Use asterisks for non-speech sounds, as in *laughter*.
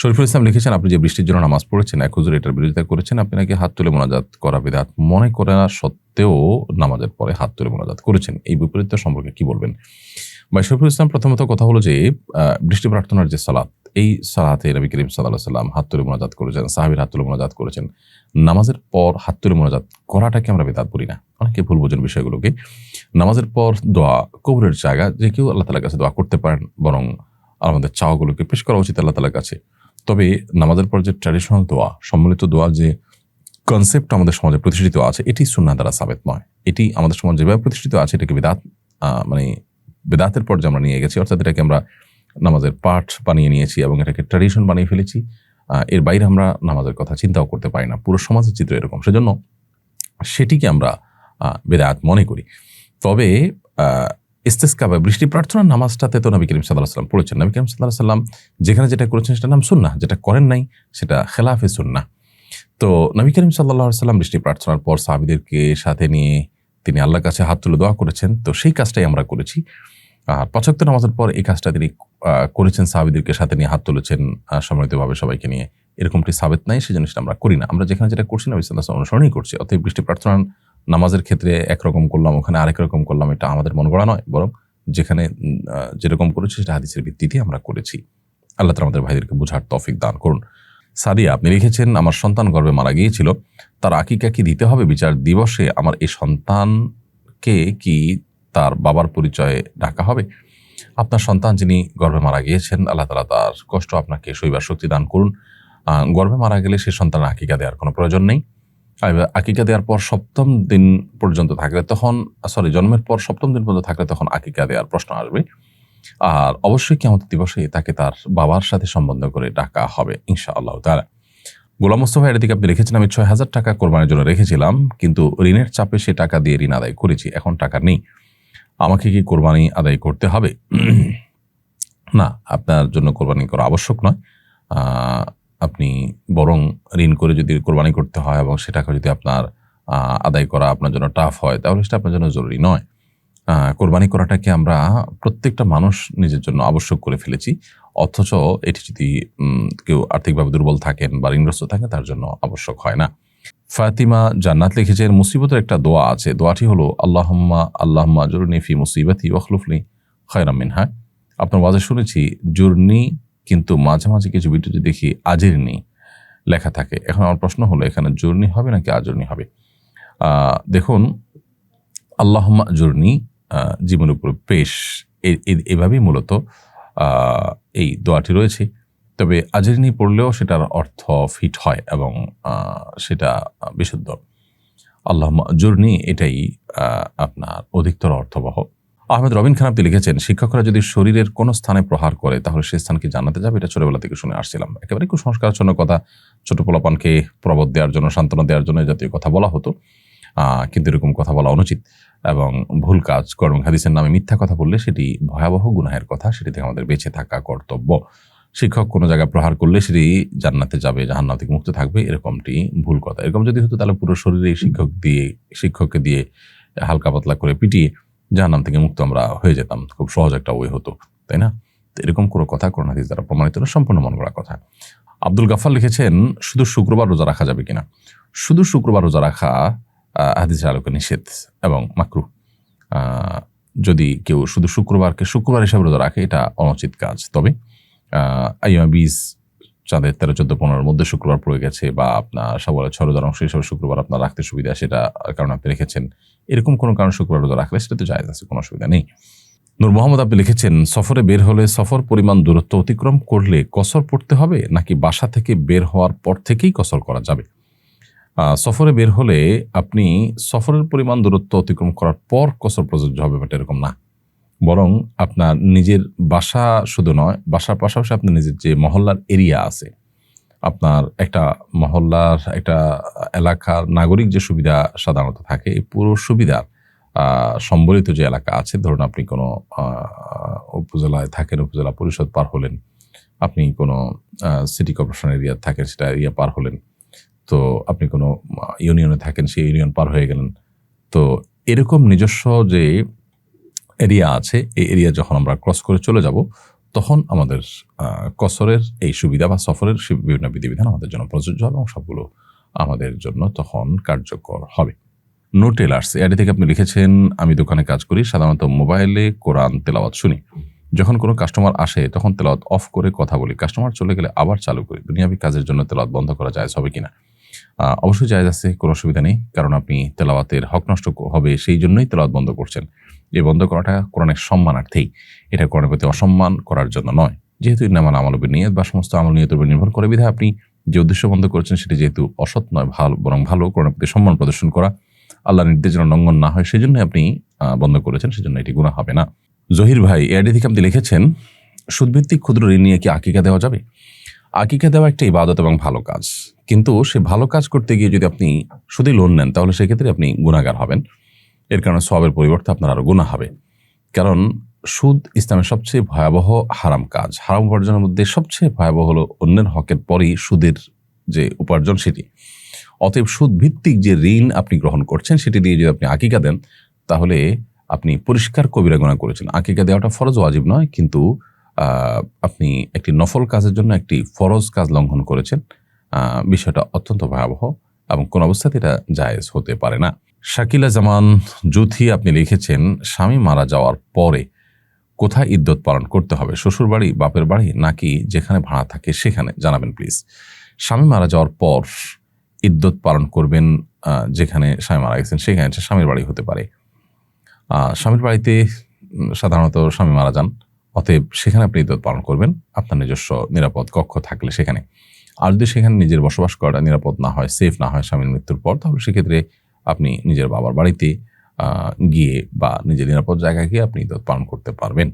শরীফুল ইসলাম লিখেছেন, আপনি যে বৃষ্টির জন্য নামাজ পড়েছেন, এক হুজুর এটার বিরোধিতা করেছেন আপনি নাকি হাত তুলে মোনাজাত করা বিধাত মনে করে না সত্ত্বেও নামাজের পরে হাত তুলে মোনাজাত করেছেন। এই বিপরীত সম্পর্কে কি বলবেন? ভাই, শরীফুল ইসলাম প্রথমত কথা হলো যে বৃষ্টি প্রার্থনার যে সালাত, এই সালাতে নবী করিম সাল্লাহ সাল্লাম হাত তুলে মোনাজাত করেছেন, সাহাবির হাত তুলে মোনাজাত করেছেন। নামাজের পর হাত তুলে মোনাজাত করাটাকে আমরা বেদাত বলি না। অনেকে ভুল বোঝেন বিষয়গুলোকে। নামাজের পর দোয়া কবরের জায়গা, যে কেউ আল্লাহ তালার কাছে দোয়া করতে পারেন, বরং আমাদের চাওয়াগুলোকে পেশ করা উচিত আল্লাহ তালার কাছে। তবে নামাজের পর যে ট্র্যাডিশনাল দোয়া, সম্মিলিত দোয়া যে কনসেপ্ট আমাদের সমাজে প্রতিষ্ঠিত আছে, এটি সুন্না দ্বারা সাবেত নয়। এটি আমাদের সমাজে যেভাবে প্রতিষ্ঠিত আছে, এটাকে বেদাত মানে বেদাতের পর্যায়ে আমরা নিয়ে গেছি, অর্থাৎ এটাকে আমরা নামাজের পাঠ বানিয়ে নিয়েছি এবং এটাকে ট্র্যাডিশন বানিয়ে ফেলেছি এর বাইরে আমরা নামাজের কথা চিন্তাও করতে পারি না। পুরো সমাজের চিত্র এরকম। সেজন্য সেটিকে আমরা বেদায়াত মনে করি। তবে ইস্তেস্কা বা বৃষ্টি প্রার্থনার নামাজটাতে তো নবী করিম সাল্লাহ সাল্লাম পড়েছেন। নবী করিম সাল্লাহ সাল্লাম যেখানে যেটা করেছেন সেটা নাম সুন্না যেটা করেন নাই সেটা খেলাফে সুন্না তো নবী করিম সাল্লাহ সাল্লাম বৃষ্টি প্রার্থনার পর সাহাবিদেরকে সাথে নিয়ে তিনি আল্লাহর কাছে হাত তুলে দোয়া করেছেন। তো সেই কাজটাই আমরা করেছি। আর পঁচাত্তর নামাজের পর এই কাজটা তিনি করেছেন সাহাবিদেরকে সাথে নিয়ে হাত তুলেছেন আহ, সম্মানিতভাবে সবাইকে নিয়ে। এরকমটি সাবেত নাই সেই জিনিসটা আমরা করি না। আমরা যেখানে যেটা করছি নবী সাল্লাহ অনুসরণই করছি অতএব বৃষ্টি প্রার্থনা নামাজের ক্ষেত্রে একরকম করলাম, ওখানে আরেক রকম করলাম, এটা আমাদের মন গড়া নয়। বরং যেখানে যেরকম করেছি সেটা হাদিসের ভিত্তিতে আমরা করেছি। আল্লাহ তালা আমাদের ভাইদেরকে বোঝার তফিক দান করুন। সাদিয়া, আপনি লিখেছেন, আমার সন্তান গর্বে মারা গিয়েছিল, তার আকিকা কি দিতে হবে? বিচার দিবসে আমার এই সন্তানকে কি তার বাবার পরিচয়ে ডাকা হবে? আপনার সন্তান যিনি গর্ভে মারা গিয়েছেন, আল্লাহ তালা তার কষ্ট আপনাকে শৈবার শক্তি দান করুন। গর্ভে মারা গেলে সে সন্তান আকিকা দেওয়ার কোনো প্রয়োজন নেই। আকিকা দেওয়ার পর সপ্তম দিন পর্যন্ত থাকলে তখন সরি জন্মের পর সপ্তম দিন পর্যন্ত থাকলে তখন আকিকা দেওয়ার প্রশ্ন আসবে। আর অবশ্যই কেমন দিবসে তাকে তার বাবার সাথে সম্বন্ধ করে ডাকা হবে ইনশা আল্লাহ তারা গোলাম মুস্তফা এর দিকে আপনি রেখেছেন আমি ছয় হাজার টাকা কোরবানির জন্য রেখেছিলাম, কিন্তু ঋণের চাপে সে টাকা দিয়ে ঋণ আদায় করেছি, এখন টাকা নেই। আমাকে কি কোরবানি আদায় করতে হবে? *clears throat* না, আপনার জন্য কোরবানি করা আবশ্যক নয়। আপনি বরং ঋণ করে যদি কোরবানি করতে হয় এবং সেটাকে যদি আপনার আদায় করা আপনার জন্য টাফ হয়, তাহলে সেটা আপনার জন্য জরুরি নয়। কোরবানি করাটাকে আমরা প্রত্যেকটা মানুষ নিজের জন্য আবশ্যক করে ফেলেছি, অথচ এটি যদি কেউ আর্থিকভাবে দুর্বল থাকেন বা ঋণগ্রস্ত থাকেন, তার জন্য আবশ্যক হয় না। ফাতিমা জান্নাত লিখেছেন মুসিবতের একটা দোয়া আছে। দোয়াটি হলো, আল্লাহম্মা আল্লাহম্মা জরুনি ফি মুসিবতি ওখলুফলি খয়রাম মিনহা। আপনার ওয়াজে শুনেছি, জুরনি কিন্তু মাঝে মাঝে কিছু ভিডিওতে দেখি আজিরনি লেখা থাকে। এখন আমার প্রশ্ন হলো, এখানে জুরনি হবে নাকি আজরনি হবে? দেখুন, আল্লাহম্মা জুরনি জীবনের উপর পেশ এভাবেই মূলত এই দোয়াটি রয়েছে। তবে আজরিনী পড়লেও সেটার অর্থ ফিট হয় এবং সেটা বিশুদ্ধ। আল্লাহ জুরনি এটাই আপনার অধিকতর অর্থবহ। আহমেদ রবিন খান আপনি লিখেছেন, শিক্ষকরা যদি শরীরের কোনো স্থানে প্রহার করে, তাহলে সে স্থান কি জানাতে যাবে। এটা ছোটবেলা থেকে শুনে আসছিলাম। একেবারে কুসংস্কারাচ্ছন্ন কথা, ছোট পোলাপানকে প্রবোধ দেওয়ার জন্য, সান্ত্বনা দেওয়ার জন্য জাতীয় কথা বলা হতো। কিন্তু এরকম কথা বলা অনুচিত এবং ভুল কাজ কর্ম হাদিসের নামে মিথ্যা কথা বললে সেটি ভয়াবহ গুনাহের কথা, সেটি থেকে আমাদের বেঁচে থাকা কর্তব্য। শিক্ষক কোনো জায়গায় প্রহার করলে সেটি জান্নাতে যাবে জাহান্নাম থেকে মুক্ত থাকবে, এরকমটি ভুল কথা। এরকম যদি হতো, তাহলে পুরো শরীরে শিক্ষক দিয়ে, শিক্ষককে দিয়ে হালকা পাতলা করে পিটিয়ে জাহান্নাম থেকে মুক্ত আমরা হয়ে যেতাম। খুব সহজ একটা ওয়ে হতো তাই না? এরকম কোনো কথা করোনা হাদিস দ্বারা প্রমাণিত না সম্পূর্ণ মন গড়া কথা। আব্দুল গাফার লিখেছেন শুধু শুক্রবার রোজা রাখা যাবে কিনা? শুধু শুক্রবার রোজা রাখা আহ, হাদিসের আলোকে নিষেধ এবং মাকরু। যদি কেউ শুধু শুক্রবারকে শুক্রবার হিসাবে রোজা রাখে এটা অনুচিত কাজ। তবে আইমা বীজ চাঁদের তেরো, চোদ্দ, পনেরোর মধ্যে শুক্রবার পড়ে গেছে বা আপনার সবলের ছ রোজার অংশ হিসাবে শুক্রবার আপনার রাখতে সুবিধা সেটা কারণ আপনি রেখেছেন এরকম কোনো কারণ শুক্রবার রোজা রাখলে সেটা তো জায়গা আছে, কোনো অসুবিধা নেই। নূর মোহাম্মদ, আপনি লিখেছেন, সফরে বের হলে সফর পরিমাণ দূরত্ব অতিক্রম করলে কসর পড়তে হবে নাকি বাসা থেকে বের হওয়ার পর থেকেই কসর করা যাবে? সফরে বের হলে আপনি সফরের পরিমাণ দূরত্ব অতিক্রম করার পর কসর প্রযোজ্য হবে, বাট এরকম না। বরং আপনার নিজের বাসা শুধু নয়, বাসার পাশাপাশি আপনার নিজের যে মহল্লার এরিয়া আছে, আপনার একটা মহল্লার একটা এলাকার নাগরিক যে সুবিধা সাধারণত থাকে, এই পুরো সুবিধার সম্বলিত যে এলাকা আছে, ধরুন আপনি কোনো উপজেলায় থাকেন, উপজেলা পরিষদ পার হলেন, আপনি কোনো সিটি কর্পোরেশন এরিয়া থাকেন, সেটা এরিয়া পার হলেন, তো আপনি কোনো ইউনিয়নে থাকেন, সেই ইউনিয়ন পার হয়ে গেলেন, তো এরকম নিজস্ব যে এরিয়া আছে, এই এরিয়া যখন আমরা ক্রস করে চলে যাব, তখন আমাদের কসরের এই সুবিধা বা সফরের বিভিন্ন বিধিবিধান আমাদের জন্য প্রযোজ্য হবে এবং সবগুলো আমাদের জন্য তখন কার্যকর হবে। নো টেলার্স এডি থেকে আপনি লিখেছেন, আমি দোকানে কাজ করি, সাধারণত মোবাইলে কোরআন তেলাওয়াত শুনি। যখন কোনো কাস্টমার আসে, তখন তেলাওয়াত অফ করে কথা বলি। কাস্টমার চলে গেলে আবার চালু করি। দুনিয়াবি কাজের জন্য তেলাওয়াত বন্ধ করা যায় হবে কিনা? অবশ্যই জায়জ আছে, কোনো অসুবিধা নেই, কারণ আপনি তেলাওয়াতের হক নষ্ট হবে সেই জন্যই তেলাওয়াত বন্ধ করছেন। এই বন্ধ করাটা কোরআনের সম্মানার্থেই। এটা কোরআনের প্রতি অসম্মান করার জন্য নয়। যেহেতু ইনামান আমলবের নিয়ত বা সমস্ত আমল নিয়তের উপর নির্ভর করে বিধায় আপনি যে উদ্দেশ্য বন্ধ করেছেন সেটি যেহেতু অসৎ নয়, ভালো বরং ভালো কোরআনের প্রতি সম্মান প্রদর্শন করা, আল্লাহ নির্দেশ যেন লঙ্ঘন না হয় সেজন্য আপনি বন্ধ করেছেন, সেজন্য এটি গুণা হবে না। জহির ভাই এআইডি থেকে আপনি লিখেছেন, সুদভিত্তিক ক্ষুদ্র ঋণ নিয়ে কি আকিকা দেওয়া যাবে? আকিকা দেওয়া একটা ইবাদত এবং ভালো কাজ। কিন্তু সে ভালো কাজ করতে গিয়ে যদি আপনি শুধু লোন নেন, তাহলে সেক্ষেত্রে আপনি গুণাগার হবেন। এর কারণে সবের পরিবর্তে আপনার আরও গুণা হবে। কারণ সুদ ইসলামের সবচেয়ে ভয়াবহ হারাম কাজ। হারাম উপার্জনের মধ্যে সবচেয়ে ভয়াবহ হলো অন্যের হকের পরই সুদের যে উপার্জন সেটি। অতএব সুদ ভিত্তিক যে ঋণ আপনি গ্রহণ করছেন, সেটি দিয়ে যদি আপনি আকিকা দেন, তাহলে আপনি পরিষ্কার কবিরা গুণা করেছেন। আকিকা দেওয়াটা ফরজ ওয়াজিব নয়, কিন্তু আপনি একটি নফল কাজের জন্য একটি ফরজ কাজ লঙ্ঘন করেছেন বিষয়টা অত্যন্ত ভয়াবহ এবং কোন অবস্থাতে এটা জায়েজ হতে পারে না। শাকিলা জামান জুথি আপনি লিখেছেন, স্বামী মারা যাওয়ার পরে কোথায় ইদ্যত পালন করতে হবে, শ্বশুর বাড়ি, বাপের বাড়ি, নাকি যেখানে ভাড়া থাকে সেখানে? জানাবেন প্লিজ স্বামী মারা যাওয়ার পর ইদ্যত পালন করবেন যেখানে স্বামী মারা গেছেন, সেখানে স্বামীর বাড়ি হতে পারে। স্বামীর বাড়িতে সাধারণত স্বামী মারা যান। অতএব সেখানে আপনি ঈদ পালন করবেন। আপনার নিজস্ব নিরাপদ কক্ষ থাকলে সেখানে। আর যদি সেখানে নিজের বসবাস করাটা নিরাপদ না হয় সেফ না হয় স্বামীর মৃত্যুর পর, তাহলে সেক্ষেত্রে আপনি নিজের বাবার বাড়িতে গিয়ে বা নিজের নিরাপদ জায়গায় গিয়ে আপনি ঈদ পালন করতে পারবেন।